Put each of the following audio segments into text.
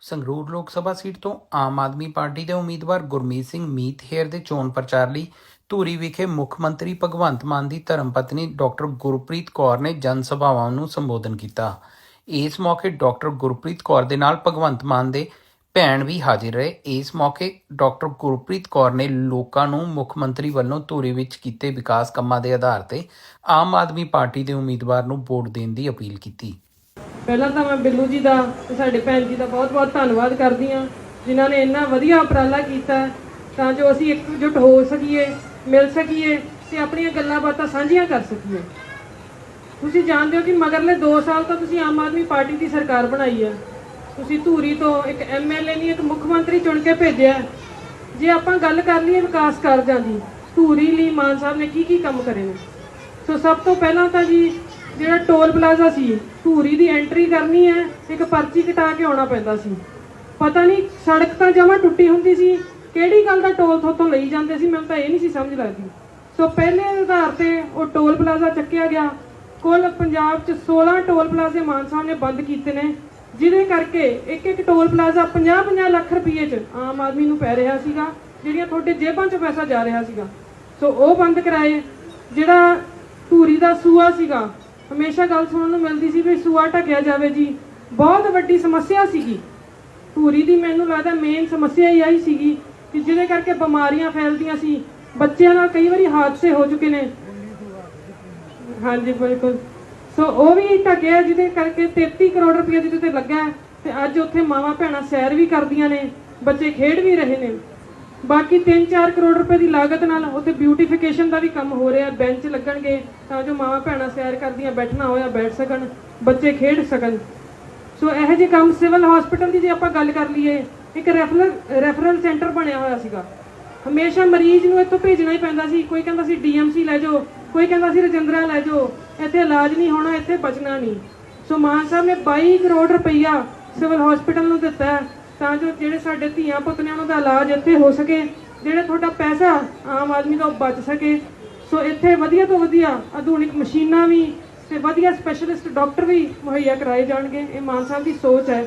ਸੰਗਰੂਰ ਲੋਕ ਸਭਾ ਸੀਟ ਤੋਂ ਆਮ ਆਦਮੀ ਪਾਰਟੀ ਦੇ ਉਮੀਦਵਾਰ ਗੁਰਮੀਤ ਸਿੰਘ ਮੀਤ ਹੇਰ ਦੇ ਚੋਣ ਪ੍ਰਚਾਰ ਲਈ ਧੂਰੀ ਵਿਖੇ ਮੁੱਖ ਮੰਤਰੀ ਭਗਵੰਤ ਮਾਨ ਦੀ ਧਰਮਪਤਨੀ ਡਾਕਟਰ ਗੁਰਪ੍ਰੀਤ ਕੌਰ ਨੇ ਜਨ ਸਭਾਵਾਂ ਨੂੰ ਸੰਬੋਧਨ ਕੀਤਾ। ਇਸ ਮੌਕੇ ਡਾਕਟਰ ਗੁਰਪ੍ਰੀਤ ਕੌਰ ਦੇ ਨਾਲ ਭਗਵੰਤ ਮਾਨ ਦੇ ਭੈਣ ਵੀ ਹਾਜ਼ਰ ਰਹੇ। ਇਸ ਮੌਕੇ ਡਾਕਟਰ ਗੁਰਪ੍ਰੀਤ ਕੌਰ ਨੇ ਲੋਕਾਂ ਨੂੰ ਮੁੱਖ ਮੰਤਰੀ ਵੱਲੋਂ ਧੂਰੀ ਵਿੱਚ ਕੀਤੇ ਵਿਕਾਸ ਕੰਮਾਂ ਦੇ ਆਧਾਰ ਤੇ ਆਮ ਆਦਮੀ ਪਾਰਟੀ ਦੇ ਉਮੀਦਵਾਰ ਨੂੰ ਵੋਟ ਦੇਣ ਦੀ ਅਪੀਲ ਕੀਤੀ। ਪਹਿਲਾਂ ਤਾਂ ਮੈਂ ਬਿੱਲੂ ਜੀ ਦਾ ਤੇ ਸਾਡੇ ਭੈਣ ਜੀ ਦਾ ਬਹੁਤ-ਬਹੁਤ ਧੰਨਵਾਦ ਕਰਦੀ ਹਾਂ, ਜਿਨ੍ਹਾਂ ਨੇ ਇੰਨਾ ਵਧੀਆ ਉਪਰਾਲਾ ਕੀਤਾ ਤਾਂ ਜੋ ਅਸੀਂ ਇਕਜੁੱਟ ਹੋ ਸਕੀਏ, ਮਿਲ ਸਕੀਏ ਤੇ ਆਪਣੀਆਂ ਗੱਲਾਂ ਬਾਤਾਂ ਸਾਂਝੀਆਂ ਕਰ ਸਕੀਏ। ਤੁਸੀਂ ਜਾਣਦੇ ਹੋ ਕਿ ਮਗਰਲੇ 2 ਸਾਲ ਤੋਂ ਤੁਸੀਂ ਆਮ ਆਦਮੀ ਪਾਰਟੀ ਦੀ ਸਰਕਾਰ ਬਣਾਈ ਹੈ। ਤੁਸੀਂ ਧੂਰੀ ਤੋਂ ਇੱਕ ਐਮਐਲਏ ਨਹੀਂ, ਇੱਕ ਮੁੱਖ ਮੰਤਰੀ ਚੁਣ ਕੇ ਭੇਜਿਆ ਜੇ ਆਪਾਂ ਗੱਲ ਕਰ ਲਈਏ ਵਿਕਾਸ ਕਾਰਜਾਂ ਦੀ, ਧੂਰੀ ਲਈ ਮਾਨ ਸਾਹਿਬ ਨੇ ਕੀ ਕੀ ਕੰਮ ਕਰੇ ਨੇ? ਸੋ ਸਭ ਤੋਂ ਪਹਿਲਾਂ ਤਾਂ ਜੀ, ਜਿਹੜਾ ਟੋਲ ਪਲਾਜ਼ਾ ਸੀ ਧੂਰੀ ਦੀ ਐਂਟਰੀ ਕਰਨੀ ਹੈ, ਇੱਕ ਪਰਚੀ ਕਟਾ ਕੇ ਆਉਣਾ ਪੈਂਦਾ ਸੀ। ਪਤਾ ਨਹੀਂ ਸੜਕ ਤਾਂ ਜਮਾ ਟੁੱਟੀ ਹੁੰਦੀ ਸੀ, ਕਿਹੜੀ ਗੱਲ ਦਾ ਟੋਲ ਥੋਤੋਂ ਲਈ ਜਾਂਦੇ ਸੀ, ਮੈਨੂੰ ਤਾਂ ਇਹ ਨਹੀਂ ਸੀ ਸਮਝ ਲੱਗਦੀ। ਸੋ ਪਹਿਲੇ ਆਧਾਰ ਤੇ ਉਹ ਟੋਲ ਪਲਾਜ਼ਾ ਚੱਕਿਆ ਗਿਆ। ਕੁੱਲ ਪੰਜਾਬ 'ਚ 16 ਟੋਲ ਪਲਾਜ਼ੇ ਮਾਨ ਸਾਹਿਬ ਨੇ ਬੰਦ ਕੀਤੇ ਨੇ, ਜਿਹਦੇ ਕਰਕੇ ਇੱਕ ਇੱਕ ਟੋਲ ਪਲਾਜ਼ਾ 50-50 ਲੱਖ ਰੁਪਏ 'ਚ ਆਮ ਆਦਮੀ ਨੂੰ ਪੈ ਰਿਹਾ ਸੀਗਾ, ਜਿਹੜੀਆਂ ਤੁਹਾਡੇ ਜੇਬਾਂ 'ਚ ਪੈਸਾ ਜਾ ਰਿਹਾ ਸੀਗਾ। ਸੋ ਉਹ ਬੰਦ ਕਰਾਏ, ਜਿਹੜਾ ਧੂਰੀ ਦਾ ਸੂਆ ਸੀਗਾ ਹਮੇਸ਼ਾ ਗੱਲ ਸੁਣਨ ਨੂੰ ਮਿਲਦੀ ਸੀ ਵੀ ਸੂਆ ਢਕਿਆ ਜਾਵੇ ਜੀ। ਬਹੁਤ ਵੱਡੀ ਸਮੱਸਿਆ ਸੀਗੀ। ਧੂਰੀ ਦੀ ਮੈਨੂੰ ਲੱਗਦਾ ਮੇਨ ਸਮੱਸਿਆ ਹੀ ਆਈ ਸੀਗੀ ਕਿ ਜਿਹਦੇ ਕਰਕੇ ਬਿਮਾਰੀਆਂ ਫੈਲਦੀਆਂ ਸੀ। ਬੱਚਿਆਂ ਨਾਲ ਕਈ ਵਾਰੀ ਹਾਦਸੇ ਹੋ ਚੁੱਕੇ ਨੇ। ਹਾਂਜੀ, ਬਿਲਕੁਲ। ਸੋ ਉਹ ਵੀ ਢਕਿਆ ਜਿਹਦੇ ਕਰਕੇ 33 ਕਰੋੜ ਰੁਪਏ ਜਿਹਦੇ ਤੇ ਲੱਗਾ ਤੇ ਅੱਜ ਉੱਥੇ ਮਾਵਾਂ ਭੈਣਾਂ ਸੈਰ ਵੀ ਕਰਦੀਆਂ ਨੇ। ਬੱਚੇ ਖੇਡ ਵੀ ਰਹੇ ਨੇ। ਬਾਕੀ 3-4 ਕਰੋੜ ਰੁਪਏ ਦੀ ਲਾਗਤ ਨਾਲ ਉੱਥੇ ਬਿਊਟੀਫਿਕੇਸ਼ਨ ਦਾ ਵੀ ਕੰਮ ਹੋ ਰਿਹਾ ਬੈਂਚ ਲੱਗਣਗੇ ਤਾਂ ਜੋ ਮਾਵਾਂ ਭੈਣਾਂ ਸੈਰ ਕਰਦੀਆਂ, ਬੈਠਣਾ ਹੋਇਆ, ਬੈਠ ਸਕਣ, ਬੱਚੇ ਖੇਡ ਸਕਣ। ਸੋ ਇਹੋ ਜਿਹੇ ਕੰਮ ਸਿਵਲ ਹਸਪੀਟਲ ਦੀ ਜੇ ਆਪਾਂ ਗੱਲ ਕਰ ਲਈਏ, ਇੱਕ ਰੈਫਰਲ ਰੈਫਰਲ ਸੈਂਟਰ ਬਣਿਆ ਹੋਇਆ ਸੀਗਾ। ਹਮੇਸ਼ਾ ਮਰੀਜ਼ ਨੂੰ ਇੱਥੋਂ ਭੇਜਣਾ ਹੀ ਪੈਂਦਾ ਸੀ, ਕੋਈ ਕਹਿੰਦਾ ਸੀ ਡੀਐਮਸੀ ਲੈ ਜਾਓ, ਕੋਈ ਕਹਿੰਦਾ ਸੀ ਰਜਿੰਦਰਾ ਲੈ ਜਾਓ, ਇੱਥੇ ਇਲਾਜ ਨਹੀਂ ਹੋਣਾ, ਇੱਥੇ ਬਚਣਾ ਨਹੀਂ। ਸੋ ਮਾਨ ਸਾਹਿਬ ਨੇ 22 ਕਰੋੜ ਰੁਪਈਆ ਸਿਵਲ ਹਸਪੀਟਲ ਨੂੰ ਦਿੱਤਾ ਤਾਂ ਜੋ ਜਿਹੜੇ ਸਾਡੇ ਧੀਆਂ ਪੁੱਤ ਨੇ ਉਹਨਾਂ ਦਾ ਇਲਾਜ ਇੱਥੇ ਹੋ ਸਕੇ, ਜਿਹੜਾ ਤੁਹਾਡਾ ਪੈਸਾ ਆਮ ਆਦਮੀ ਦਾ ਉਹ ਬਚ ਸਕੇ। ਸੋ ਇੱਥੇ ਵਧੀਆ ਤੋਂ ਵਧੀਆ ਆਧੁਨਿਕ ਮਸ਼ੀਨਾਂ ਵੀ ਤੇ ਵਧੀਆ ਸਪੈਸ਼ਲਿਸਟ ਡਾਕਟਰ ਵੀ ਮੁਹੱਈਆ ਕਰਾਏ ਜਾਣਗੇ। ਇਹ ਮਾਨ ਸਾਹਿਬ ਦੀ ਸੋਚ ਹੈ।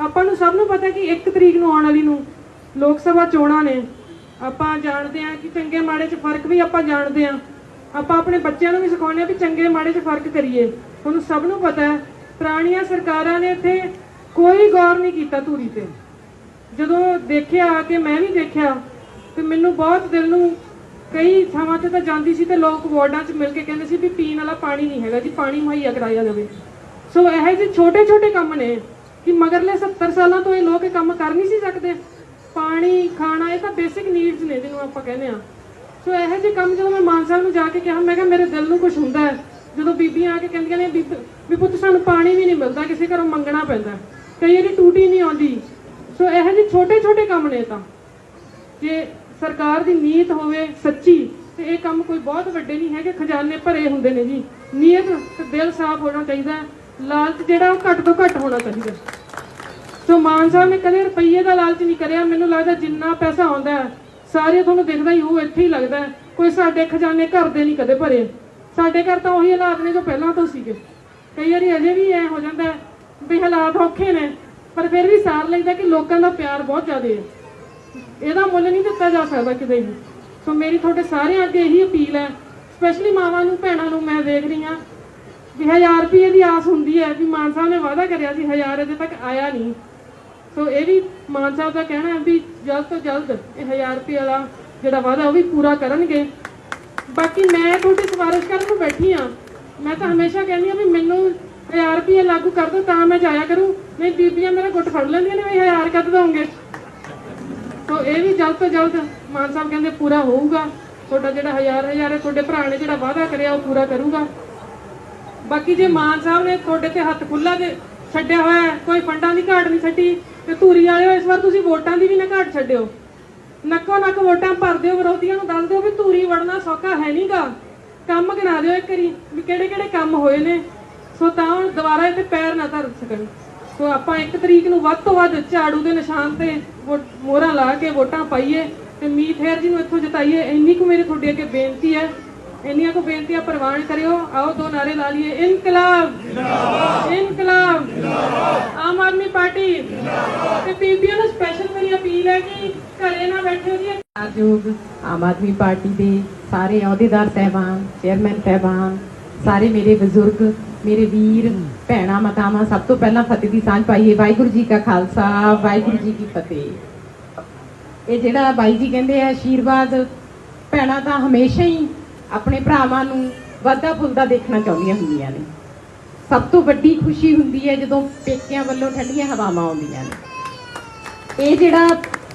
ਆਪਾਂ ਨੂੰ ਸਭ ਨੂੰ ਪਤਾ ਕਿ 1 ਤਰੀਕ ਨੂੰ ਆਉਣ ਵਾਲੀ ਨੂੰ ਲੋਕ ਸਭਾ ਚੋਣਾਂ ਨੇ। ਆਪਾਂ ਜਾਣਦੇ ਹਾਂ ਕਿ ਚੰਗੇ ਮਾੜੇ 'ਚ ਫ਼ਰਕ ਵੀ ਆਪਾਂ ਜਾਣਦੇ ਹਾਂ। ਆਪਾਂ ਆਪਣੇ ਬੱਚਿਆਂ ਨੂੰ ਵੀ ਸਿਖਾਉਂਦੇ ਹਾਂ ਵੀ ਚੰਗੇ ਮਾੜੇ 'ਚ ਫ਼ਰਕ ਕਰੀਏ। ਤੁਹਾਨੂੰ ਸਭ ਨੂੰ ਪਤਾ ਹੈ, ਪੁਰਾਣੀਆਂ ਸਰਕਾਰਾਂ ਨੇ ਇੱਥੇ ਕੋਈ ਗੌਰ ਨਹੀਂ ਕੀਤਾ ਧੂਰੀ ਤੇ। ਜਦੋਂ ਦੇਖਿਆ ਕਿ ਮੈਂ ਵੀ ਦੇਖਿਆ, ਤੇ ਮੈਨੂੰ ਬਹੁਤ ਦਿਲ ਨੂੰ ਕਈ ਥਾਵਾਂ ਤੇ ਤਾਂ ਜਾਂਦੀ ਸੀ ਤੇ ਲੋਕ ਵਾਰਡਾਂ 'ਚ ਮਿਲ ਕੇ ਕਹਿੰਦੇ ਸੀ ਵੀ ਪੀਣ ਵਾਲਾ ਪਾਣੀ ਨਹੀਂ ਹੈਗਾ ਜੀ, ਪਾਣੀ ਮੁਹੱਈਆ ਕਰਾਇਆ ਜਾਵੇ। ਸੋ ਇਹ ਜਿਹੇ ਛੋਟੇ ਛੋਟੇ ਕੰਮ ਨੇ ਕਿ ਮਗਰਲੇ 70 ਸਾਲਾਂ ਤੋਂ ਇਹ ਲੋਕ ਇਹ ਕੰਮ ਕਰ ਨਹੀਂ ਸੀ ਸਕਦੇ। ਪਾਣੀ, ਖਾਣਾ, ਇਹ ਤਾਂ ਬੇਸਿਕ ਨੀਡਸ ਨੇ ਜਿਹਨੂੰ ਆਪਾਂ ਕਹਿੰਦੇ ਆ ਸੋ ਇਹੋ ਜਿਹੇ ਕੰਮ ਜਦੋਂ ਮੈਂ ਮਾਨ ਸਾਹਿਬ ਨੂੰ ਜਾ ਕੇ ਕਿਹਾ, ਮੈਂ ਕਿਹਾ ਮੇਰੇ ਦਿਲ ਨੂੰ ਕੁਝ ਹੁੰਦਾ ਹੈ। ਜਦੋਂ ਬੀਬੀਆਂ ਆ ਕੇ ਕਹਿੰਦੀਆਂ ਨੇ ਵੀ ਵੀ ਪੁੱਤ, ਸਾਨੂੰ ਪਾਣੀ ਵੀ ਨਹੀਂ ਮਿਲਦਾ, ਕਿਸੇ ਘਰੋਂ ਮੰਗਣਾ ਪੈਂਦਾ। ਕਈ ਵਾਰੀ ਟੂਟੀ ਨਹੀਂ ਆਉਂਦੀ। ਸੋ ਇਹੋ ਜਿਹੇ ਛੋਟੇ ਛੋਟੇ ਕੰਮ ਨੇ ਤਾਂ। ਜੇ ਸਰਕਾਰ ਦੀ ਨੀਅਤ ਹੋਵੇ ਸੱਚੀ, ਤੇ ਇਹ ਕੰਮ ਕੋਈ ਬਹੁਤ ਵੱਡੇ ਨਹੀਂ ਹੈਗੇ, ਖਜ਼ਾਨੇ ਭਰੇ ਹੁੰਦੇ ਨੇ ਜੀ। ਨੀਅਤ ਤੇ ਦਿਲ ਸਾਫ਼ ਹੋਣਾ ਚਾਹੀਦਾ ਲਾਲਚ ਜਿਹੜਾ ਉਹ ਘੱਟ ਤੋਂ ਘੱਟ ਹੋਣਾ ਚਾਹੀਦਾ ਸੋ ਮਾਨ ਸਾਹਿਬ ਨੇ ਕਦੇ ਰੁਪਈਏ ਦਾ ਲਾਲਚ ਨਹੀਂ ਕਰਿਆ। ਮੈਨੂੰ ਲੱਗਦਾ ਜਿੰਨਾ ਪੈਸਾ ਆਉਂਦਾ ਸਾਰੇ ਤੁਹਾਨੂੰ ਦਿਖਦਾ ਹੀ ਉਹ ਇੱਥੇ ਹੀ ਲੱਗਦਾ ਕੋਈ ਸਾਡੇ ਖਜ਼ਾਨੇ ਘਰ ਦੇ ਨਹੀਂ ਕਦੇ ਭਰੇ। ਸਾਡੇ ਘਰ ਤਾਂ ਉਹੀ ਹਾਲਾਤ ਨੇ ਜੋ ਪਹਿਲਾਂ ਤੋਂ ਸੀਗੇ। ਕਈ ਵਾਰੀ ਅਜੇ ਵੀ ਐ ਹੋ ਜਾਂਦਾ ਵੀ ਹਾਲਾਤ ਔਖੇ ਨੇ, ਪਰ ਫਿਰ ਵੀ ਸਾਰ ਲੈਂਦਾ ਕਿ ਲੋਕਾਂ ਦਾ ਪਿਆਰ ਬਹੁਤ ਜ਼ਿਆਦਾ ਹੈ। ਇਹਦਾ ਮੁੱਲ ਨਹੀਂ ਦਿੱਤਾ ਜਾ ਸਕਦਾ ਕਿਤੇ ਵੀ। ਸੋ ਮੇਰੀ ਤੁਹਾਡੇ ਸਾਰਿਆਂ ਅੱਗੇ ਇਹੀ ਅਪੀਲ ਹੈ ਸਪੈਸ਼ਲੀ ਮਾਵਾਂ ਨੂੰ, ਭੈਣਾਂ ਨੂੰ ਮੈਂ ਦੇਖ ਰਹੀ ਹਾਂ ਵੀ 1000 ਰੁਪਏ ਦੀ ਆਸ ਹੁੰਦੀ ਹੈ ਵੀ ਮਾਨ ਸਾਹਿਬ ਨੇ ਵਾਅਦਾ ਕਰਿਆ ਸੀ 1000 ਅਜੇ ਤੱਕ ਆਇਆ ਨਹੀਂ। ਸੋ ਇਹ ਵੀ ਮਾਨ ਸਾਹਿਬ ਦਾ ਕਹਿਣਾ ਹੈ ਵੀ ਜਲਦ ਤੋਂ ਜਲਦ ਇਹ 1000 ਰੁਪਏ ਦਾ ਜਿਹੜਾ ਵਾਅਦਾ ਉਹ ਵੀ ਪੂਰਾ ਕਰਨਗੇ। ਬਾਕੀ ਮੈਂ ਤੁਹਾਡੀ ਸਿਫਾਰਿਸ਼ ਕਰਨ ਨੂੰ ਬੈਠੀ ਆ ਮੈਂ ਤਾਂ ਹਮੇਸ਼ਾ ਕਹਿੰਦੀ ਆ ਵੀ ਮੈਨੂੰ 1000 ਰੁਪਏ ਲਾਗੂ ਕਰ ਦੋ, ਤਾਂ ਮੈਂ ਜਾਇਆ ਕਰੂੰ। ਨਹੀਂ, ਬੀਬੀਆਂ ਮੇਰਾ ਗੁੱਟ ਫੜ ਲੈਂਦੀਆਂ ਨੇ, ਵੀ 1000 ਕਦ ਦੋਗੇ। ਸੋ ਇਹ ਵੀ ਜਲਦ ਤੋਂ ਜਲਦ ਮਾਨ ਸਾਹਿਬ ਕਹਿੰਦੇ ਪੂਰਾ ਹੋਊਗਾ। ਤੁਹਾਡਾ ਜਿਹੜਾ ਹਜ਼ਾਰ ਹਜ਼ਾਰ ਹੈ, ਤੁਹਾਡੇ ਭਰਾ ਨੇ ਜਿਹੜਾ ਵਾਅਦਾ ਕਰਿਆ, ਉਹ ਪੂਰਾ ਕਰੂਗਾ। ਬਾਕੀ ਜੇ ਮਾਨ ਸਾਹਿਬ ਨੇ ਤੁਹਾਡੇ ਤੇ ਹੱਥ ਖੁੱਲਾ ਦੇ ਛੱਡਿਆ ਹੋਇਆ ਕੋਈ ਫੰਡਾਂ ਦੀ ਘਾਟ ਨਹੀਂ ਛੱਡੀ, ਤੇ ਧੂਰੀ ਵਾਲਿਓ ਇਸ ਵਾਰ ਤੁਸੀਂ ਵੋਟਾਂ ਦੀ ਵੀ ਨਾ ਘਾਟ ਛੱਡਿਓ। ਨੱਕੋ ਨੱਕ ਵੋਟਾਂ ਭਰ ਦਿਓ, ਵਿਰੋਧੀਆਂ ਨੂੰ ਦੱਸ ਦਿਓ ਵੀ ਧੂਰੀ ਵੜਨਾ ਸੌਖਾ ਹੈ ਨਹੀਂਗਾ ਕੰਮ ਗਿਣਾ ਦਿਓ ਇੱਕ ਵਾਰੀ, ਵੀ ਕਿਹੜੇ ਕਿਹੜੇ ਕੰਮ ਹੋਏ ਨੇ। ਸੋ ਤਾਂ ਹੁਣ ਦੁਬਾਰਾ ਇੱਥੇ ਪੈਰ ਨਾ ਧਰ ਸਕਣ। ਸੋ ਆਪਾਂ ਇੱਕ ਤਰੀਕ ਨੂੰ ਵੱਧ ਤੋਂ ਵੱਧ ਝਾੜੂ ਦੇ ਨਿਸ਼ਾਨ ਤੇ ਮੋਹਰਾਂ ਲਾ ਕੇ ਵੋਟਾਂ ਪਾਈਏ ਤੇ ਮੀਤ ਹੈਰ ਜੀ ਨੂੰ ਇੱਥੋਂ ਜਿਤਾਈਏ ਇੰਨੀ ਕੁ ਮੇਰੇ ਤੁਹਾਡੇ ਅੱਗੇ ਬੇਨਤੀ ਹੈ। ਇੰਨੀਆਂ ਕੋ ਬੇਨਤੀਆਂ ਪ੍ਰਵਾਨ ਕਰਿਓ। ਆਓ ਦੋ ਨਾਰੇ ਲਾ ਲਈਏ। ਇਨਕਲਾਬ! ਇਨਕਲਾਬ! ਆਮ ਆਦਮੀ ਪਾਰਟੀ! ਤੇ ਬੀਬੀਆਂ ਨੂੰ ਸਪੈਸ਼ਲ ਮੇਰੀ ਅਪੀਲ ਹੈ ਕਿ ਘਰੇ ਨਾ ਬੈਠੋ ਜੀ। ਆਯੋਗ ਆਮ ਆਦਮੀ ਪਾਰਟੀ ਦੇ ਸਾਰੇ ਅਹੁਦੇਦਾਰ ਸਹਿਬਾਨ ਚੇਅਰਮੈਨ ਸਹਿਬਾਨ ਸਾਰੇ ਮੇਰੇ ਬਜ਼ੁਰਗ ਮੇਰੇ ਵੀਰ, ਭੈਣਾਂ, ਮਾਤਾਵਾਂ, ਸਭ ਤੋਂ ਪਹਿਲਾਂ ਫਤਿਹ ਦੀ ਸਾਂਝ ਪਾਈਏ। ਵਾਹਿਗੁਰੂ ਜੀ ਕਾ ਖਾਲਸਾ, ਵਾਹਿਗੁਰੂ ਜੀ ਕੀ ਫਤਿਹ। ਇਹ ਜਿਹੜਾ ਬਾਈ ਜੀ ਕਹਿੰਦੇ ਆ ਆਸ਼ੀਰਵਾਦ ਭੈਣਾਂ ਤਾਂ ਹਮੇਸ਼ਾ ਹੀ ਆਪਣੇ ਭਰਾਵਾਂ ਨੂੰ ਵਾਧਾ ਫੁੱਲਦਾ ਦੇਖਣਾ ਚਾਹੁੰਦੀਆਂ ਹੁੰਦੀਆਂ ਨੇ। ਸਭ ਤੋਂ ਵੱਡੀ ਖੁਸ਼ੀ ਹੁੰਦੀ ਹੈ ਜਦੋਂ ਪੇਕਿਆਂ ਵੱਲੋਂ ਠੰਡੀਆਂ ਹਵਾਵਾਂ ਆਉਂਦੀਆਂ ਨੇ। ਇਹ ਜਿਹੜਾ,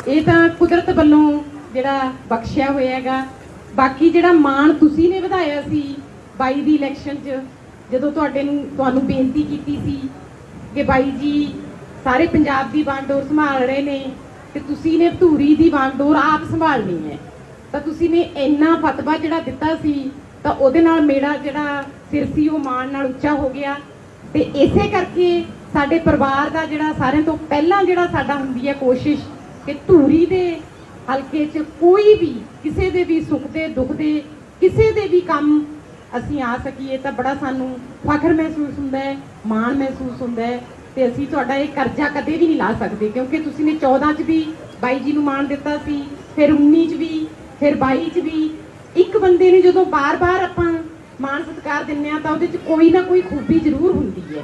ਇਹ ਤਾਂ ਕੁਦਰਤ ਵੱਲੋਂ ਜਿਹੜਾ ਬਖਸ਼ਿਆ ਹੋਇਆ ਹੈਗਾ। ਬਾਕੀ ਜਿਹੜਾ ਮਾਣ ਤੁਸੀਂ ਨੇ ਵਧਾਇਆ ਸੀ ਬਾਈ ਦੀ ਇਲੈਕਸ਼ਨ 'ਚ ਜਦੋਂ ਤੁਹਾਡੇ ਨੂੰ ਤੁਹਾਨੂੰ ਬੇਨਤੀ ਕੀਤੀ ਸੀ ਕਿ ਬਾਈ ਜੀ, ਸਾਰੇ ਪੰਜਾਬ ਦੀ ਬਾਂਡੋਰ ਸੰਭਾਲ ਰਹੇ ਨੇ ਤੇ ਤੁਸੀਂ ਨੇ ਧੂਰੀ ਦੀ ਬਾਂਡੋਰ ਆਪ ਸੰਭਾਲਣੀ ਹੈ। ਤਾਂ ਤੁਸੀਂ ਨੇ ਇੰਨਾ ਫਤਵਾ ਜਿਹੜਾ ਦਿੱਤਾ ਸੀ, ਤਾਂ ਉਹਦੇ ਨਾਲ ਮੇਰਾ ਜਿਹੜਾ ਸਿਰ ਸੀ ਉਹ ਮਾਣ ਨਾਲ ਉੱਚਾ ਹੋ ਗਿਆ। ਤੇ ਇਸੇ ਕਰਕੇ ਸਾਡੇ ਪਰਿਵਾਰ ਦਾ ਜਿਹੜਾ ਸਾਰਿਆਂ ਤੋਂ ਪਹਿਲਾਂ ਜਿਹੜਾ ਸਾਡਾ ਹੁੰਦੀ ਹੈ ਕੋਸ਼ਿਸ਼ ਕਿ ਧੂਰੀ ਦੇ ਹਲਕੇ 'ਚ ਕੋਈ ਵੀ ਕਿਸੇ ਦੇ ਵੀ ਸੁੱਖ ਦੇ, ਦੁੱਖ ਦੇ, ਕਿਸੇ ਦੇ ਵੀ ਕੰਮ ਅਸੀਂ ਆ ਸਕੀਏ ਤਾਂ ਬੜਾ ਸਾਨੂੰ ਫਖਰ ਮਹਿਸੂਸ ਹੁੰਦਾ ਹੈ, ਮਾਣ ਮਹਿਸੂਸ ਹੁੰਦਾ ਹੈ ਤੇ ਅਸੀਂ ਤੁਹਾਡਾ ਇਹ ਕਰਜ਼ਾ ਕਦੇ ਵੀ ਨਹੀਂ ਲਾ ਸਕਦੇ ਕਿਉਂਕਿ ਤੁਸੀਂ ਨੇ 14 'ਚ ਵੀ ਬਾਈ ਜੀ ਨੂੰ ਮਾਣ ਦਿੱਤਾ ਸੀ, ਫਿਰ 19 'ਚ ਵੀ, ਫਿਰ 22 'ਚ ਵੀ। ਇੱਕ ਬੰਦੇ ਨੂੰ ਜਦੋਂ ਬਾਰ-ਬਾਰ ਆਪਾਂ ਮਾਣ ਸਤਿਕਾਰ ਦਿੰਨੇ ਆ ਤਾਂ ਉਹਦੇ 'ਚ ਕੋਈ ਨਾ ਕੋਈ ਖੂਬੀ ਜ਼ਰੂਰ ਹੁੰਦੀ ਹੈ।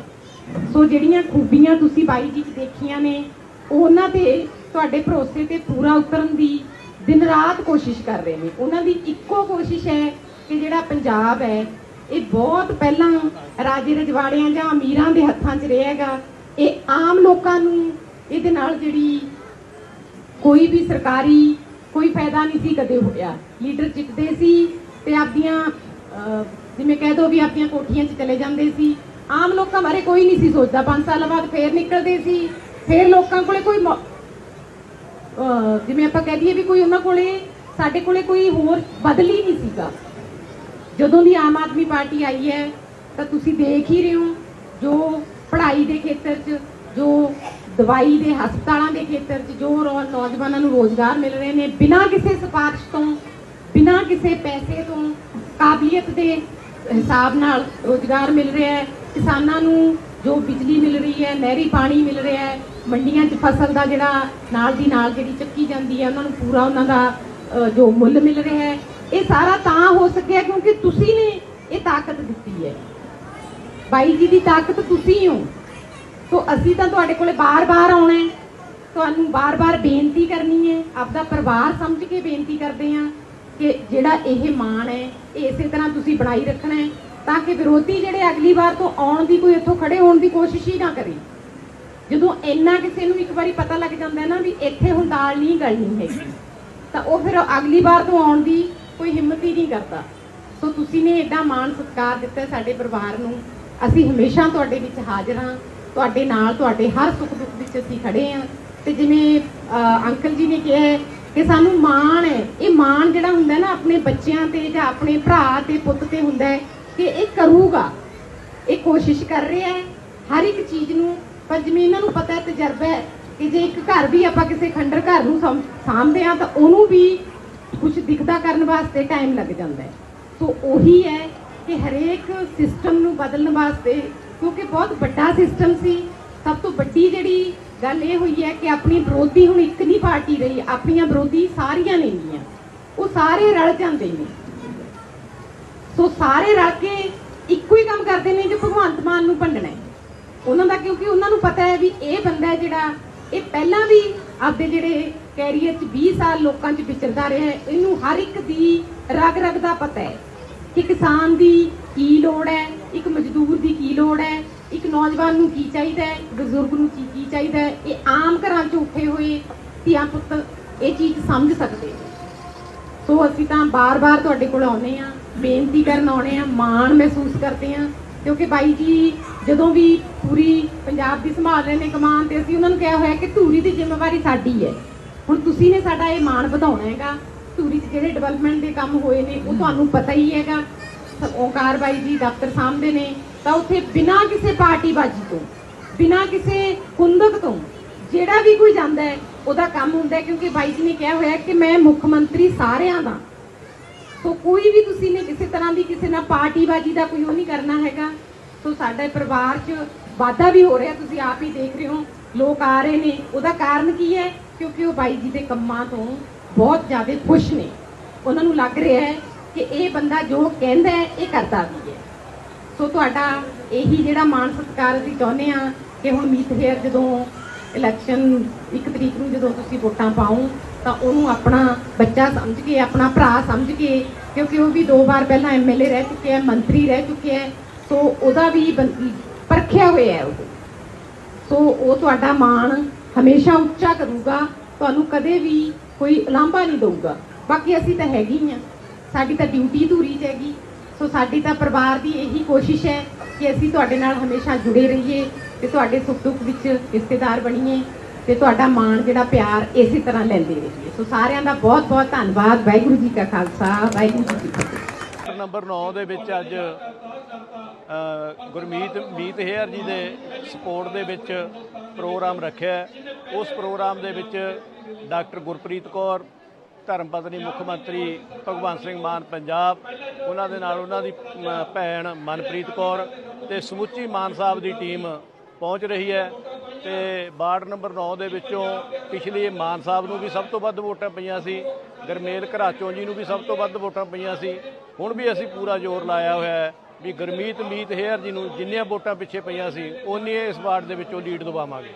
ਸੋ ਜਿਹੜੀਆਂ ਖੂਬੀਆਂ ਤੁਸੀਂ ਬਾਈ ਜੀ 'ਚ ਦੇਖੀਆਂ ਨੇ, ਉਹਨਾਂ ਤੇ ਤੁਹਾਡੇ ਭਰੋਸੇ ਤੇ ਪੂਰਾ ਉਤਰਨ ਦੀ ਦਿਨ ਰਾਤ ਕੋਸ਼ਿਸ਼ ਕਰ ਰਹੇ ਨੇ। ਉਹਨਾਂ ਦੀ ਇੱਕੋ ਕੋਸ਼ਿਸ਼ ਹੈ ਕਿ ਜਿਹੜਾ ਪੰਜਾਬ ਹੈ ਇਹ ਬਹੁਤ ਪਹਿਲਾਂ ਰਾਜੇ ਰਜਵਾੜਿਆਂ ਜਾਂ ਅਮੀਰਾਂ ਦੇ ਹੱਥਾਂ 'ਚ ਰਹੇਗਾ ਇਹ ਆਮ ਲੋਕਾਂ ਨੂੰ ਇਹਦੇ ਨਾਲ ਜਿਹੜੀ ਕੋਈ ਵੀ ਸਰਕਾਰੀ ਕੋਈ ਫਾਇਦਾ ਨਹੀਂ ਸੀ ਕਦੇ ਹੋਇਆ। ਲੀਡਰ ਜਿੱਤਦੇ ਸੀ ਤੇ ਆਪਦੀਆਂ ਅਹ, ਜਿਵੇਂ ਕਹਿ ਦੋ ਵੀ ਆਪਦੀਆਂ ਕੋਠੀਆਂ 'ਚ ਚਲੇ ਜਾਂਦੇ ਸੀ। ਆਮ ਲੋਕਾਂ ਬਾਰੇ ਕੋਈ ਨਹੀਂ ਸੀ ਸੋਚਦਾ। 5 ਸਾਲਾਂ ਬਾਅਦ ਫੇਰ ਨਿਕਲਦੇ ਸੀ। ਫੇਰ ਲੋਕਾਂ ਕੋਲੇ ਕੋਈ ਜਿਵੇਂ ਆਪਾਂ ਕਹਿ ਦਈਏ ਵੀ ਕੋਈ ਉਹਨਾਂ ਕੋਲੇ ਸਾਡੇ ਕੋਲੇ ਕੋਈ ਹੋਰ ਬਦਲੀ ਨਹੀਂ ਸੀਗਾ। ਜਦੋਂ ਦੀ ਆਮ ਆਦਮੀ ਪਾਰਟੀ ਆਈ ਹੈ, ਤਾਂ ਤੁਸੀਂ ਦੇਖ ਹੀ ਰਹੇ ਹੋ ਜੋ ਪੜ੍ਹਾਈ ਦੇ ਖੇਤਰ 'ਚ, ਜੋ ਦਵਾਈ ਦੇ ਹਸਪਤਾਲਾਂ ਦੇ ਖੇਤਰ 'ਚ, ਜੋ ਰੋ- ਨੌਜਵਾਨਾਂ ਨੂੰ ਰੋਜ਼ਗਾਰ ਮਿਲ ਰਹੇ ਨੇ, ਬਿਨਾਂ ਕਿਸੇ ਸਿਫਾਰਿਸ਼ ਤੋਂ, ਬਿਨਾਂ ਕਿਸੇ ਪੈਸੇ ਤੋਂ, ਕਾਬਲੀਅਤ ਦੇ ਹਿਸਾਬ ਨਾਲ ਰੋਜ਼ਗਾਰ ਮਿਲ ਰਿਹਾ ਹੈ। ਕਿਸਾਨਾਂ ਨੂੰ ਜੋ ਬਿਜਲੀ ਮਿਲ ਰਹੀ ਹੈ, ਨਹਿਰੀ ਪਾਣੀ ਮਿਲ ਰਿਹਾ ਹੈ, ਮੰਡੀਆਂ 'ਚ ਫਸਲ ਦਾ ਜਿਹੜਾ ਨਾਲ ਦੀ ਨਾਲ ਜਿਹੜੀ ਚੱਕੀ ਜਾਂਦੀ ਹੈ, ਉਹਨਾਂ ਨੂੰ ਪੂਰਾ ਉਹਨਾਂ ਦਾ ਜੋ ਮੁੱਲ ਮਿਲ ਰਿਹਾ ਹੈ। ਇਹ ਸਾਰਾ ਤਾਂ ਹੋ ਸਕਿਆ ਕਿਉਂਕਿ ਤੁਸੀਂ ਨੇ ਇਹ ਤਾਕਤ ਦਿੱਤੀ ਹੈ। ਬਾਈ ਜੀ ਦੀ ਤਾਕਤ ਤੁਸੀਂ ਹੋ। ਸੋ ਅਸੀਂ ਤਾਂ ਤੁਹਾਡੇ ਕੋਲੇ ਬਾਰ-ਬਾਰ ਆਉਣਾ ਹੈ। ਤੁਹਾਨੂੰ ਬਾਰ-ਬਾਰ ਬੇਨਤੀ ਕਰਨੀ ਹੈ। ਆਪਦਾ ਪਰਿਵਾਰ ਸਮਝ ਕੇ ਬੇਨਤੀ ਕਰਦੇ ਹਾਂ ਕਿ ਜਿਹੜਾ ਇਹ ਮਾਣ ਹੈ, ਇਹ ਇਸੇ ਤਰ੍ਹਾਂ ਤੁਸੀਂ ਬਣਾਈ ਰੱਖਣਾ ਹੈ ਤਾਂ ਕਿ ਵਿਰੋਧੀ ਜਿਹੜੇ ਅਗਲੀ ਵਾਰ ਤੋਂ ਆਉਣ ਦੀ ਕੋਈ ਇੱਥੋਂ ਖੜੇ ਹੋਣ ਦੀ ਕੋਸ਼ਿਸ਼ ਹੀ ਨਾ ਕਰੇ। ਜਦੋਂ ਇੰਨਾ ਕਿਸੇ ਨੂੰ ਇੱਕ ਵਾਰੀ ਪਤਾ ਲੱਗ ਜਾਂਦਾ ਹੈ ਨਾ ਵੀ ਇੱਥੇ ਹੁਣ ਦਾਲ ਨਹੀਂ ਗਲਣੀ ਹੈਗੀ, ਤਾਂ ਉਹ ਫਿਰ ਅਗਲੀ ਵਾਰ ਤੋਂ ਆਉਣ ਦੀ ਕੋਈ ਹਿੰਮਤ ਹੀ ਨਹੀਂ ਕਰਦਾ। ਸੋ ਤੁਸੀਂ ਨੇ ਐਡਾ ਮਾਣ ਸਤਿਕਾਰ ਦਿੱਤਾ ਸਾਡੇ ਪਰਿਵਾਰ ਨੂੰ। ਅਸੀਂ ਹਮੇਸ਼ਾ ਤੁਹਾਡੇ ਵਿੱਚ ਹਾਜ਼ਰ ਹਾਂ। ਤੁਹਾਡੇ ਨਾਲ, ਤੁਹਾਡੇ ਹਰ ਸੁੱਖ ਦੁੱਖ ਵਿੱਚ ਅਸੀਂ ਖੜੇ ਹਾਂ। ਤੇ ਜਿਵੇਂ ਅੰਕਲ ਜੀ ਨੇ ਕਿਹਾ ਹੈ ਕਿ ਸਾਨੂੰ ਮਾਣ ਹੈ। ਇਹ ਮਾਣ ਜਿਹੜਾ ਹੁੰਦਾ ਨਾ ਆਪਣੇ ਬੱਚਿਆਂ ਤੇ ਜਾਂ ਆਪਣੇ ਭਰਾ ਤੇ ਪੁੱਤ ਤੇ ਹੁੰਦਾ ਹੈ ਕਿ ਇਹ ਕਰੂਗਾ। ਇਹ ਕੋਸ਼ਿਸ਼ ਕਰ ਰਿਹਾ ਹੈ ਹਰ ਇੱਕ ਚੀਜ਼ ਨੂੰ। ਪਰ ਜਿਵੇਂ ਇਹਨਾਂ ਨੂੰ ਪਤਾ ਹੈ ਤਜਰਬਾ ਹੈ ਕਿ ਜੇ ਇੱਕ ਘਰ ਵੀ ਆਪਾਂ ਕਿਸੇ ਖੰਡਰ ਘਰ ਨੂੰ ਸਾਂਭਦੇ ਆ ਤਾਂ ਉਹਨੂੰ ਵੀ ਕੁਝ ਦਿਖਦਾ ਕਰਨ ਵਾਸਤੇ ਟਾਈਮ ਲੱਗ ਜਾਂਦਾ ਹੈ। ਸੋ ਉਹੀ ਹੈ ਕਿ ਹਰੇਕ ਸਿਸਟਮ ਨੂੰ ਬਦਲਣ ਵਾਸਤੇ, ਕਿਉਂਕਿ ਬਹੁਤ ਵੱਡਾ ਸਿਸਟਮ ਸੀ, ਸਭ ਤੋਂ ਵੱਡੀ ਜਿਹੜੀ ਗੱਲ ਇਹ ਹੋਈ ਹੈ ਕਿ ਆਪਣੀ ਵਿਰੋਧੀ ਹੁਣ ਇੱਕ ਨਹੀਂ ਪਾਰਟੀ ਰਹੀ, ਆਪਣੀਆਂ ਵਿਰੋਧੀ ਸਾਰੀਆਂ ਨੇਗੀਆਂ ਉਹ ਸਾਰੇ ਰਲ ਜਾਂਦੇ ਨੇ। ਸੋ ਸਾਰੇ ਰਲ ਕੇ ਇੱਕੋ ਹੀ ਕੰਮ ਕਰਦੇ ਨੇ ਕਿ ਭਗਵੰਤ ਮਾਨ ਨੂੰ ਭੰਡਣਾ ਉਹਨਾਂ ਦਾ ਕਿਉਂਕਿ ਉਹਨਾਂ ਨੂੰ ਪਤਾ ਹੈ ਵੀ ਇਹ ਬੰਦਾ ਜਿਹੜਾ ਇਹ ਪਹਿਲਾਂ ਵੀ ਆਪਦੇ ਜਿਹੜੇ ਕੈਰੀਅਰ 'ਚ 20 ਸਾਲ ਲੋਕਾਂ 'ਚ ਵਿਚਰਦਾ ਰਿਹਾ ਇਹਨੂੰ ਹਰ ਇੱਕ ਦੀ ਰਗ ਰਗ ਦਾ ਪਤਾ ਹੈ ਕਿ ਕਿਸਾਨ ਦੀ ਕੀ ਲੋੜ ਹੈ, ਇੱਕ ਮਜ਼ਦੂਰ ਦੀ ਕੀ ਲੋੜ ਹੈ, ਇੱਕ ਨੌਜਵਾਨ ਨੂੰ ਕੀ ਚਾਹੀਦਾ ਹੈ ਬਜ਼ੁਰਗ ਨੂੰ ਕੀ ਕੀ ਚਾਹੀਦਾ ਹੈ, ਇਹ ਆਮ ਘਰਾਂ 'ਚ ਉੱਠੇ ਹੋਏ ਧੀਆਂ ਪੁੱਤ ਇਹ ਚੀਜ਼ ਸਮਝ ਸਕਦੇ ਸੋ ਅਸੀਂ ਤਾਂ ਬਾਰ-ਬਾਰ ਤੁਹਾਡੇ ਕੋਲ ਆਉਨੇ ਆ ਬੇਨਤੀ ਕਰਨ ਆਉਨੇ ਆ ਮਾਣ ਮਹਿਸੂਸ ਕਰਦੇ ਆ ਕਿਉਂਕਿ ਬਾਈ ਜੀ ਜਦੋਂ ਵੀ ਪੂਰੀ ਪੰਜਾਬ ਦੀ ਸੰਭਾਲ ਰਹੇ ਨੇ ਕਮਾਨ ਤੇ ਅਸੀਂ ਉਹਨਾਂ ਨੂੰ ਕਿਹਾ ਹੋਇਆ ਕਿ ਧੂਰੀ ਦੀ ਜ਼ਿੰਮੇਵਾਰੀ ਸਾਡੀ ਹੈ। ਹੁਣ ਤੁਸੀਂ ਨੇ ਸਾਡਾ ਇਹ ਮਾਣ ਵਧਾਉਣਾ ਹੈਗਾ। ਧੂਰੀ 'ਚ ਜਿਹੜੇ ਡਿਵੈਲਪਮੈਂਟ ਦੇ ਕੰਮ ਹੋਏ ਨੇ, ਉਹ ਤੁਹਾਨੂੰ ਪਤਾ ਹੀ ਹੈਗਾ। ਓਕਾਰ ਬਾਈ ਜੀ ਦਫ਼ਤਰ ਸਾਹਮਣੇ ਨੇ। ਤਾਂ ਉੱਥੇ ਬਿਨਾਂ ਕਿਸੇ ਪਾਰਟੀ ਬਾਜੀ ਤੋਂ, ਬਿਨਾਂ ਕਿਸੇ ਕੁੰਦਕ ਤੋਂ, ਜਿਹੜਾ ਵੀ ਕੋਈ ਜਾਂਦਾ ਹੈ, ਉਹਦਾ ਕੰਮ ਹੁੰਦਾ ਕਿਉਂਕਿ ਬਾਈ ਜੀ ਨੇ ਕਿਹਾ ਹੋਇਆ ਕਿ ਮੈਂ ਮੁੱਖ ਮੰਤਰੀ ਸਾਰਿਆਂ ਦਾ ਸੋ ਕੋਈ ਵੀ ਤੁਸੀਂ ਨੇ ਕਿਸੇ ਤਰ੍ਹਾਂ ਦੀ ਕਿਸੇ ਨਾਲ ਪਾਰਟੀਬਾਜੀ ਦਾ ਕੋਈ ਉਹ ਨਹੀਂ ਕਰਨਾ ਹੈਗਾ। ਸੋ ਸਾਡੇ ਪਰਿਵਾਰ 'ਚ ਵਾਧਾ ਵੀ ਹੋ ਰਿਹਾ, ਤੁਸੀਂ ਆਪ ਹੀ ਦੇਖ ਰਹੇ ਹੋ, ਲੋਕ ਆ ਰਹੇ ਨੇ। ਉਹਦਾ ਕਾਰਨ ਕੀ ਹੈ? ਕਿਉਂਕਿ ਉਹ ਬਾਈ ਜੀ ਦੇ ਕੰਮਾਂ ਤੋਂ ਬਹੁਤ ਜ਼ਿਆਦਾ ਖੁਸ਼ ਨੇ। ਉਹਨਾਂ ਨੂੰ ਲੱਗ ਰਿਹਾ ਹੈ ਕਿ ਇਹ ਬੰਦਾ ਜੋ ਕਹਿੰਦਾ ਹੈ, ਇਹ ਕਰਦਾ ਵੀ ਹੈ। ਸੋ ਤੁਹਾਡਾ ਇਹੀ ਜਿਹੜਾ ਮਾਣ ਸਤਿਕਾਰ ਅਸੀਂ ਚਾਹੁੰਦੇ ਆ ਕਿ ਹੁਣ ਮੀਤ ਹੇਅਰ ਜਦੋਂ ਇਲੈਕਸ਼ਨ ਇੱਕ ਤਰੀਕ ਨੂੰ ਜਦੋਂ ਤੁਸੀਂ ਵੋਟਾਂ ਪਾਓ ਤਾਂ ਉਹਨੂੰ ਆਪਣਾ ਬੱਚਾ ਸਮਝ ਕੇ, ਆਪਣਾ ਭਰਾ ਸਮਝ ਕੇ, ਕਿਉਂਕਿ ਉਹ ਵੀ ਦੋ ਵਾਰ ਪਹਿਲਾਂ ਐਮਐਲਏ ਰਹਿ ਚੁੱਕੇ ਹੈ, ਮੰਤਰੀ ਰਹਿ ਚੁੱਕੇ ਹੈ, ਸੋ ਉਹਦਾ ਵੀ ਬੰ- ਪਰਖਿਆ ਹੋਇਆ ਹੈ ਉਹ ਸੋ ਉਹ ਤੁਹਾਡਾ ਮਾਣ ਹਮੇਸ਼ਾ ਉੱਚਾ ਕਰੂਗਾ, ਤੁਹਾਨੂੰ ਕਦੇ ਵੀ ਕੋਈ ਲਾਂਭਾ ਨਹੀਂ ਦਊਗਾ। ਬਾਕੀ ਅਸੀਂ ਤਾਂ ਹੈਗੀ ਹੀ ਆ ਸਾਡੀ ਤਾਂ ਡਿਊਟੀ ਧੂਰੀ ਚ ਹੈਗੀ। ਸੋ ਸਾਡੀ ਤਾਂ ਪਰਿਵਾਰ ਦੀ ਇਹੀ ਕੋਸ਼ਿਸ਼ ਹੈ ਕਿ ਅਸੀਂ ਤੁਹਾਡੇ ਨਾਲ ਹਮੇਸ਼ਾ ਜੁੜੇ ਰਹੀਏ ਤੇ ਤੁਹਾਡੇ ਸੁੱਖ ਦੁੱਖ ਵਿੱਚ ਰਿਸ਼ਤੇਦਾਰ ਬਣੀਏ। ਤੇ ਤੁਹਾਡਾ ਮਾਣ ਜਿਹੜਾ ਪਿਆਰ ਇਸੇ ਤਰ੍ਹਾਂ ਲੈਂਦੇ ਰਹੀਏ। ਸੋ ਸਾਰਿਆਂ ਦਾ ਬਹੁਤ ਬਹੁਤ ਧੰਨਵਾਦ। ਵਾਹਿਗੁਰੂ ਜੀ ਕਾ ਖਾਲਸਾ, ਵਾਹਿਗੁਰੂ ਜੀ ਕੀ ਫਤਿਹ। ਨੰਬਰ 9 ਦੇ ਵਿੱਚ ਅੱਜ ਗੁਰਮੀਤ, ਮੀਤ ਹੇਅਰ ਜੀ ਦੇ ਸਪੋਰਟ ਦੇ ਵਿੱਚ ਪ੍ਰੋਗਰਾਮ ਰੱਖਿਆ ਉਸ ਪ੍ਰੋਗਰਾਮ ਦੇ ਵਿੱਚ ਡਾਕਟਰ ਗੁਰਪ੍ਰੀਤ ਕੌਰ ਧਰਮ ਪਤਨੀ ਮੁੱਖ ਮੰਤਰੀ ਭਗਵੰਤ ਸਿੰਘ ਮਾਨ ਪੰਜਾਬ, ਉਹਨਾਂ ਦੇ ਨਾਲ ਉਹਨਾਂ ਦੀ ਭੈਣ ਮਨਪ੍ਰੀਤ ਕੌਰ ਤੇ ਸਮੁੱਚੀ ਮਾਨ ਸਾਹਿਬ ਦੀ ਟੀਮ ਪਹੁੰਚ ਰਹੀ ਹੈ ਤੇ ਵਾਰਡ ਨੰਬਰ 9 ਦੇ ਵਿੱਚੋਂ ਪਿਛਲੀ ਮਾਨ ਸਾਹਿਬ ਨੂੰ ਵੀ ਸਭ ਤੋਂ ਵੱਧ ਵੋਟਾਂ ਪਈਆਂ ਸੀ, ਗਰਮੇਲ ਘਰਾਚੋਂ ਜੀ ਨੂੰ ਵੀ ਸਭ ਤੋਂ ਵੱਧ ਵੋਟਾਂ ਪਈਆਂ ਸੀ। ਹੁਣ ਵੀ ਅਸੀਂ ਪੂਰਾ ਜ਼ੋਰ ਲਾਇਆ ਹੋਇਆ ਹੈ ਵੀ ਗਰਮੀਤ ਮੀਤ ਹੇਅਰ ਜੀ ਨੂੰ ਜਿੰਨੀਆਂ ਵੋਟਾਂ ਪਿੱਛੇ ਪਈਆਂ ਸੀ ਉਨੀਆਂ ਇਸ ਵਾਰਡ ਦੇ ਵਿੱਚੋਂ ਲੀਡ ਦਵਾਵਾਂਗੇ।